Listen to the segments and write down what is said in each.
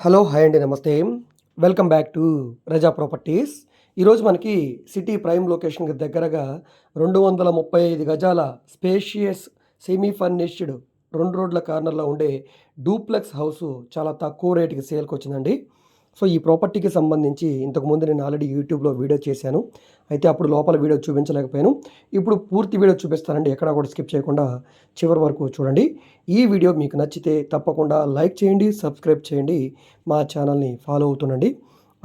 Hello hi అండి నమస్తే. Welcome back to Raza properties. ఈరోజు మనకి సిటీ ప్రైమ్ లొకేషన్కి దగ్గరగా రెండు వందల ముప్పై ఐదు గజాల స్పేషియస్ సెమీ ఫర్నిష్డ్ రెండు రోడ్ల కార్నర్లో ఉండే డూప్లెక్స్ హౌస్ చాలా తక్కువ రేటుకి సేల్కి వచ్చిందండి. సో ఈ ప్రాపర్టీకి సంబంధించి ఇంతకుముందు నేను ఆల్రెడీ యూట్యూబ్లో వీడియో చేశాను. అయితే అప్పుడు లోపల వీడియో చూపించలేకపోయాను. ఇప్పుడు పూర్తి వీడియో చూపిస్తానండి. ఎక్కడా కూడా స్కిప్ చేయకుండా చివరి వరకు చూడండి. ఈ వీడియో మీకు నచ్చితే తప్పకుండా లైక్ చేయండి సబ్స్క్రైబ్ చేయండి. మా ఛానల్ని ఫాలో అవుతుండండి.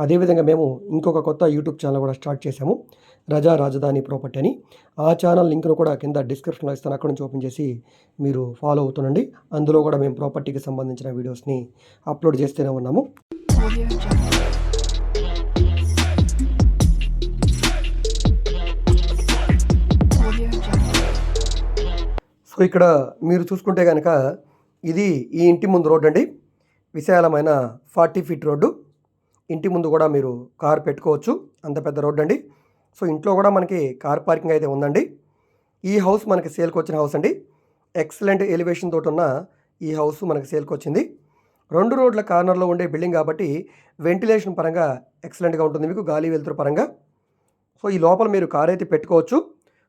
అదేవిధంగా మేము ఇంకొక కొత్త యూట్యూబ్ ఛానల్ కూడా స్టార్ట్ చేశాము. రజా రాజధాని ప్రాపర్టీ అని. ఆ ఛానల్ లింక్ను కూడా కింద డిస్క్రిప్షన్లో ఇస్తాను. అక్కడ నుంచి ఓపెన్ చేసి మీరు ఫాలో అవుతుండండి. అందులో కూడా మేము ప్రాపర్టీకి సంబంధించిన వీడియోస్ని అప్లోడ్ చేస్తూనే ఉన్నాము. సో ఇక్కడ మీరు చూసుకుంటే కనుక ఇది ఈ ఇంటి ముందు రోడ్ అండి విశాలమైన ఫార్టీ ఫీట్ రోడ్డు. ఇంటి ముందు కూడా మీరు కార్ పెట్టుకోవచ్చు. అంత పెద్ద రోడ్ అండి. సో ఇంట్లో కూడా మనకి కార్ పార్కింగ్ అయితే ఉందండి. ఈ హౌస్ మనకి సేల్కి వచ్చిన హౌస్ అండి. ఎక్సలెంట్ ఎలివేషన్ తోటి ఉన్న ఈ హౌస్ మనకి సేల్కి వచ్చింది. రెండు రోడ్ల కార్నర్లో ఉండే బిల్డింగ్ కాబట్టి వెంటిలేషన్ పరంగా ఎక్సలెంట్గా ఉంటుంది మీకు గాలి వెలుతురు పరంగా. సో ఈ లోపల మీరు కార్ అయితే పెట్టుకోవచ్చు.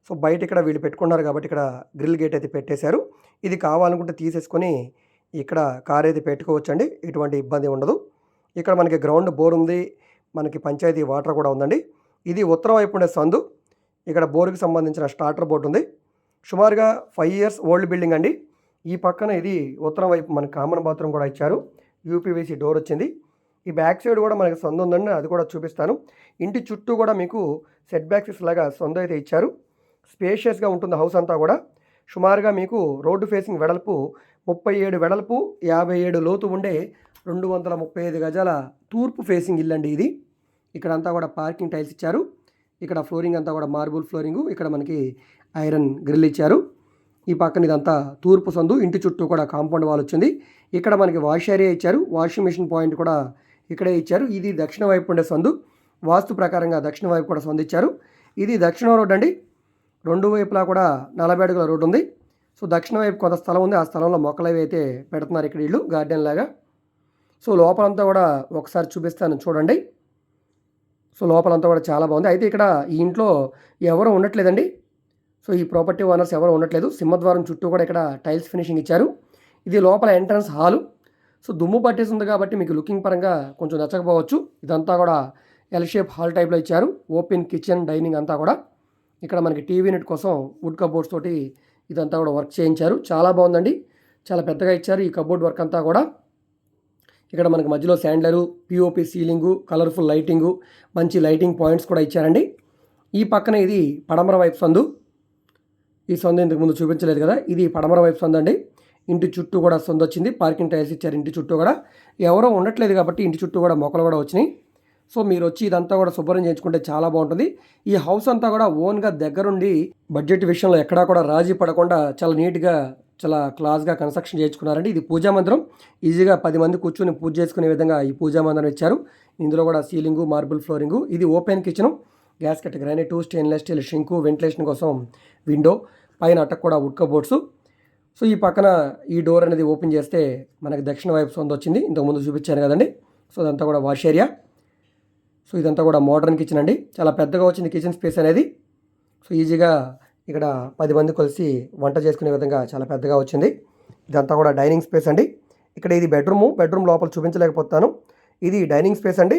సో బయట ఇక్కడ వీళ్ళు పెట్టుకున్నారు కాబట్టి ఇక్కడ గ్రిల్ గేట్ అయితే పెట్టేశారు. ఇది కావాలనుకుంటే తీసేసుకొని ఇక్కడ కార్ అయితే పెట్టుకోవచ్చు అండి ఎటువంటి ఇబ్బంది ఉండదు. ఇక్కడ మనకి గ్రౌండ్ బోర్ ఉంది. మనకి పంచాయతీ వాటర్ కూడా ఉందండి. ఇది ఉత్తరం వైపు ఉండే సందు. ఇక్కడ బోర్కి సంబంధించిన స్టార్టర్ బోర్డు ఉంది. సుమారుగా ఫైవ్ ఇయర్స్ ఓల్డ్ బిల్డింగ్ అండి. ఈ పక్కన ఇది ఉత్తరం వైపు మనకి కామన్ బాత్రూమ్ కూడా ఇచ్చారు. యూపీవీసీ డోర్ వచ్చింది. ఈ బ్యాక్ సైడ్ కూడా మనకి సొంత ఉందండి. అది కూడా చూపిస్తాను. ఇంటి చుట్టూ కూడా మీకు సెట్ బ్యాక్సెస్ లాగా సొంత అయితే ఇచ్చారు. స్పేషియస్గా ఉంటుంది హౌస్ అంతా కూడా. సుమారుగా మీకు రోడ్డు ఫేసింగ్ వెడల్పు ముప్పై ఏడు వెడల్పు యాభై ఏడు లోతు ఉండే రెండు వందల ముప్పై ఐదు గజాల తూర్పు ఫేసింగ్ ఇల్లు అండి ఇది. ఇక్కడ అంతా కూడా పార్కింగ్ టైల్స్ ఇచ్చారు. ఇక్కడ ఫ్లోరింగ్ అంతా కూడా మార్బుల్ ఫ్లోరింగు. ఇక్కడ మనకి ఐరన్ గ్రిల్ ఇచ్చారు. ఈ పక్కన ఇదంతా తూర్పు సందు. ఇంటి చుట్టూ కూడా కాంపౌండ్ వాల్ వచ్చింది. ఇక్కడ మనకి వాష్ ఏరియా ఇచ్చారు. వాషింగ్ మిషన్ పాయింట్ కూడా ఇక్కడే ఇచ్చారు. ఇది దక్షిణ వైపు ఉండే సందు. వాస్తు ప్రకారంగా దక్షిణ వైపు కూడా సందు ఇచ్చారు. ఇది దక్షిణ రోడ్ అండి. రెండు వైపులా కూడా నలభై అడుగుల రోడ్డు ఉంది. సో దక్షిణ వైపు కొంత స్థలం ఉంది. ఆ స్థలంలో మొక్కలు అయితే పెడుతున్నారు ఇక్కడ ఇల్లు గార్డెన్ లాగా. సో లోపలంతా కూడా ఒకసారి చూపిస్తాను చూడండి. సో లోపలంతా కూడా చాలా బాగుంది. అయితే ఇక్కడ ఈ ఇంట్లో ఎవరు ఉండట్లేదండి. సో ఈ ప్రాపర్టీ ఓనర్స్ ఎవరు ఉండట్లేదు. సింహద్వారం చుట్టూ కూడా ఇక్కడ టైల్స్ ఫినిషింగ్ ఇచ్చారు. ఇది లోపల ఎంట్రన్స్ హాలు. సో దుమ్ము పట్టేసి ఉంది కాబట్టి మీకు లుకింగ్ పరంగా కొంచెం నచ్చకపోవచ్చు. ఇదంతా కూడా ఎల్ షేప్ హాల్ టైప్లో ఇచ్చారు. ఓపెన్ కిచెన్ డైనింగ్ అంతా కూడా. ఇక్కడ మనకి టీవీ నెట్ కోసం వుడ్ కబోర్డ్స్ తోటి ఇదంతా కూడా వర్క్ చేయించారు. చాలా బాగుందండి. చాలా పెద్దగా ఇచ్చారు ఈ కబోర్డ్ వర్క్ అంతా కూడా. ఇక్కడ మనకి మధ్యలో chandelier POP ceiling colourful lighting మంచి లైటింగ్ పాయింట్స్ కూడా ఇచ్చారండి. ఈ పక్కన ఇది పడమర వైపు సందు. ఈ సందు ఇంతకు ముందు చూపించలేదు కదా ఇది పడమర వైపు సొంత అండి. ఇంటి చుట్టూ కూడా సొంత వచ్చింది పార్కింగ్ టైల్స్ ఇచ్చారు ఇంటి చుట్టూ కూడా. ఎవరో ఉండట్లేదు కాబట్టి ఇంటి చుట్టూ కూడా మొక్కలు కూడా వచ్చినాయి. సో మీరు వచ్చి ఇదంతా కూడా శుభ్రం చేయించుకుంటే చాలా బాగుంటుంది. ఈ హౌస్ అంతా కూడా ఓన్గా దగ్గరుండి బడ్జెట్ విషయంలో ఎక్కడా కూడా రాజీ పడకుండా చాలా నీట్గా చాలా క్లాస్గా కన్స్ట్రక్షన్ చేయించుకున్నారండి. ఇది పూజా మందిరం. ఈజీగా పది మంది కూర్చొని పూజ చేసుకునే విధంగా ఈ పూజా మందిరం ఇచ్చారు. ఇందులో కూడా సీలింగు మార్బుల్ ఫ్లోరింగు ఇది open kitchen. Gas cut granite stainless steel sink ventilation కోసం విండో పైన అట్టకు కూడా వుడ్ కబోర్డ్స్ సో ఈ పక్కన ఈ డోర్ అనేది ఓపెన్ చేస్తే మనకి దక్షిణ వైపు సొంత వచ్చింది. ఇంతకుముందు చూపించాను కదండి. సో ఇదంతా కూడా వాష్ ఏరియా. సో ఇదంతా కూడా మోడర్న్ కిచెన్ అండి. చాలా పెద్దగా వచ్చింది కిచెన్ స్పేస్ అనేది. సో ఈజీగా ఇక్కడ పది మంది కలిసి వంట చేసుకునే విధంగా చాలా పెద్దగా వచ్చింది. ఇదంతా కూడా డైనింగ్ స్పేస్ అండి. ఇక్కడ ఇది బెడ్రూము బెడ్రూమ్ లోపల చూపించలేకపోతాను. ఇది డైనింగ్ స్పేస్ అండి.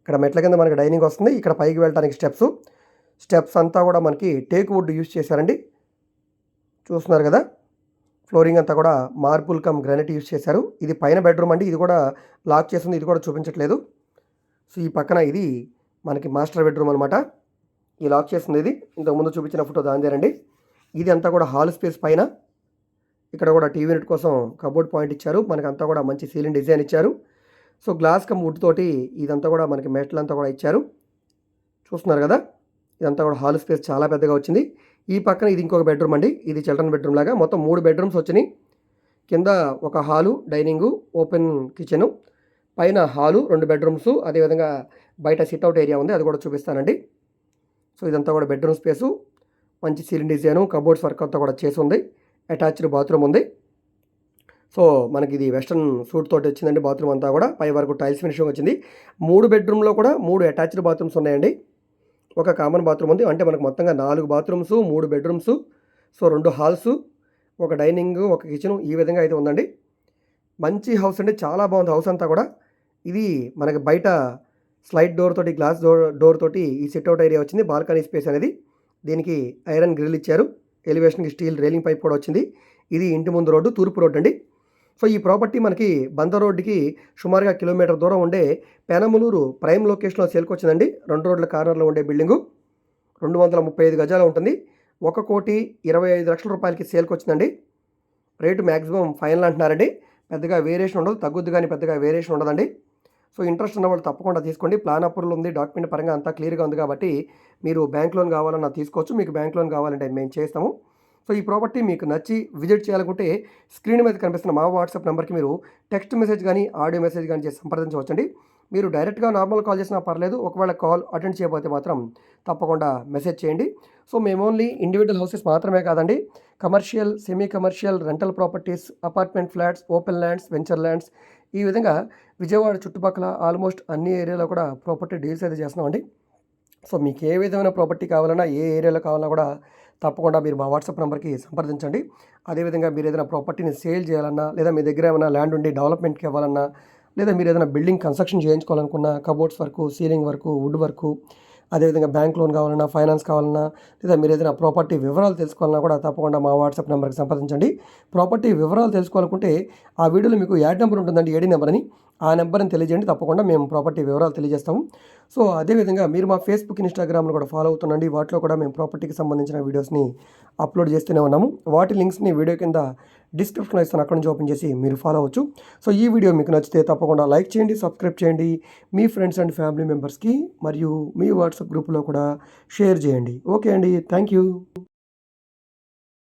ఇక్కడ మెట్ల కింద మనకి డైనింగ్ వస్తుంది. ఇక్కడ పైకి వెళ్ళడానికి స్టెప్స్. స్టెప్స్ అంతా కూడా మనకి టేక్ వుడ్ యూస్ చేశారండి. చూస్తున్నారు కదా? ఫ్లోరింగ్ అంతా కూడా మార్బుల్ కమ్ గ్రానైట్ యూస్ చేశారు. ఇది పైన బెడ్రూమ్ అండి. ఇది కూడా లాక్ చేస్తుంది. ఇది కూడా చూపించట్లేదు. సో ఈ పక్కన ఇది మనకి మాస్టర్ బెడ్రూమ్ అనమాట ఈ లాక్ చేసింది ఇది ఇంతకుముందు చూపించిన ఫోటో దానిదేనండి ఇది అంతా కూడా హాల్ స్పేస్ పైన. ఇక్కడ కూడా టీవీ నెట్ కోసం కబోర్డ్ పాయింట్ ఇచ్చారు. మనకి అంతా కూడా మంచి సీలింగ్ డిజైన్ ఇచ్చారు. సో గ్లాస్ కమ్ వుడ్ తోటి ఇదంతా కూడా మనకి మెట్లంతా కూడా ఇచ్చారు. చూస్తున్నారు కదా? ఇదంతా కూడా హాల్ స్పేస్ చాలా పెద్దగా వచ్చింది. ఈ పక్కన ఇది ఇంకొక బెడ్రూమ్ అండి. ఇది చిల్డ్రన్ బెడ్రూమ్ లాగా. మొత్తం మూడు బెడ్రూమ్స్ వచ్చినాయి. కింద ఒక హాలు డైనింగు ఓపెన్ కిచెను పైన హాలు రెండు బెడ్రూమ్స్ అదేవిధంగా బయట సిట్అవుట్ ఏరియా ఉంది. అది కూడా చూపిస్తానండి. సో ఇదంతా కూడా బెడ్రూమ్ స్పేసు. మంచి సీలింగ్ డిజైను కబోర్డ్స్ వర్క్ అంతా కూడా చేసి ఉంది. అటాచ్డ్ బాత్రూమ్ ఉంది. సో మనకి ఇది వెస్ట్రన్ సూట్ తోటి వచ్చిందండి బాత్రూమ్ అంతా కూడా. పై వరకు టైల్స్ ఫినిషింగ్ వచ్చింది. మూడు బెడ్రూమ్లో కూడా మూడు అటాచ్డ్ బాత్రూమ్స్ ఉన్నాయండి. ఒక కామన్ బాత్రూమ్ ఉంది. అంటే మనకు మొత్తంగా నాలుగు బాత్రూమ్స్ మూడు బెడ్రూమ్స్ సో రెండు హాల్స్ ఒక డైనింగ్ ఒక కిచెన్ ఈ విధంగా అయితే ఉందండి. మంచి హౌస్ అండి. చాలా బాగుంది హౌస్ అంతా కూడా. ఇది మనకి బయట స్లైడ్ డోర్ తోటి గ్లాస్ డోర్ డోర్ తోటి ఈ సిట్అవుట్ ఏరియా వచ్చింది. బాల్కనీ స్పేస్ అనేది దీనికి ఐరన్ గ్రిల్ ఇచ్చారు. ఎలివేషన్కి స్టీల్ రైలింగ్ పైప్ కూడా వచ్చింది. ఇది ఇంటి ముందు రోడ్డు తూర్పు రోడ్డు అండి. సో ఈ ప్రాపర్టీ మనకి బంద రోడ్డుకి సుమారుగా కిలోమీటర్ దూరం ఉండే పెనమలూరు ప్రైమ్ లొకేషన్లో సేల్కొచ్చిందండి రెండు రోడ్ల కార్నర్లో ఉండే బిల్డింగు. రెండు వందల ముప్పై ఐదు గజాలు ఉంటుంది. ఒక కోటి ఇరవై ఐదు లక్షల రూపాయలకి సేల్కొచ్చిందండి. రేటు మ్యాక్సిమం ఫైనల్ అంటున్నారండి. పెద్దగా వేరియేషన్ ఉండదు. తగ్గుద్దు కానీ పెద్దగా వేరియేషన్ ఉండదండి. సో ఇంట్రెస్ట్ ఉన్న వాళ్ళు తప్పకుండా తీసుకోండి. ప్లాన్ అప్రూవల్ ఉంది. డాక్యుమెంట్ పరంగా అంతా క్లియర్గా ఉంది కాబట్టి మీరు బ్యాంక్ లోన్ కావాలన్నా తీసుకోవచ్చు. మీకు బ్యాంక్ లోన్ కావాలంటే మేము చేస్తాము. సో ఈ ప్రాపర్టీ మీకు నచ్చి విజిట్ చేయాలనుకుంటే స్క్రీన్ మీద కనిపిస్తున్న మా వాట్సాప్ నెంబర్కి మీరు టెక్స్ట్ మెసేజ్ కానీ ఆడియో మెసేజ్ కానీ చేసి సంప్రదించవచ్చండి. మీరు డైరెక్ట్గా నార్మల్ కాల్ చేసినా పర్లేదు ఒకవేళ కాల్ అటెండ్ చేయకపోతే మాత్రం తప్పకుండా మెసేజ్ చేయండి. సో మేము ఓన్లీ ఇండివిజువల్ హౌసెస్ మాత్రమే కాదండి commercial semi commercial rental properties apartment flats open lands venture lands ఈ విధంగా విజయవాడ చుట్టుపక్కల ఆల్మోస్ట్ అన్ని ఏరియాలో కూడా ప్రాపర్టీ డీల్స్ అయితే చేస్తున్నామండి. సో మీకు ఏ విధమైన ప్రాపర్టీ కావాలన్నా ఏ ఏరియాలో కావాలన్నా కూడా తప్పకుండా మీరు మా వాట్సాప్ నెంబర్కి సంప్రదించండి. అదేవిధంగా మీరు ఏదైనా ప్రాపర్టీని సేల్ చేయాలన్నా లేదా మీ దగ్గర ఏమైనా ల్యాండ్ ఉండి డెవలప్మెంట్కి ఇవ్వాలన్నా లేదా మీరు ఏదైనా building construction చేయించుకోవాలనుకున్నా cupboards work ceiling work wood work అదేవిధంగా బ్యాంక్ లోన్ కావాలన్నా ఫైనాన్స్ కావాలన్నా లేదా మీరు ఏదైనా ప్రాపర్టీ వివరాలు తెలుసుకోవాలన్నా కూడా తప్పకుండా మా వాట్సాప్ నెంబర్కి సంప్రదించండి. ప్రాపర్టీ వివరాలు తెలుసుకోవాలనుకుంటే ఆ వీడియోలో మీకు యాడ్ నెంబర్ ఉంటుందండి ఏడీ నెంబర్ అని. ఆ నెంబర్ని తెలియజేయండి తప్పకుండా మేము ప్రాపర్టీ వివరాలు తెలియజేస్తాము. సో అదేవిధంగా మీరు మా ఫేస్బుక్ ఇన్స్టాగ్రామ్లో కూడా ఫాలో అవుతుండండి. వాటిలో కూడా మేము ప్రాపర్టీకి సంబంధించిన వీడియోస్ని అప్లోడ్ చేస్తూనే ఉన్నాము. వాటి లింక్స్ని వీడియో కింద డిస్క్రిప్షన్లో ఇస్తాను. అక్కడ నుంచి ఓపెన్ చేసి మీరు ఫాలో అవచ్చు సో ఈ వీడియో మీకు నచ్చితే తప్పకుండా లైక్ చేయండి సబ్స్క్రైబ్ చేయండి. మీ ఫ్రెండ్స్ అండ్ ఫ్యామిలీ మెంబర్స్కి మరియు మీ వాట్సాప్ గ్రూప్లో కూడా షేర్ చేయండి. ఓకే అండి. Thank you.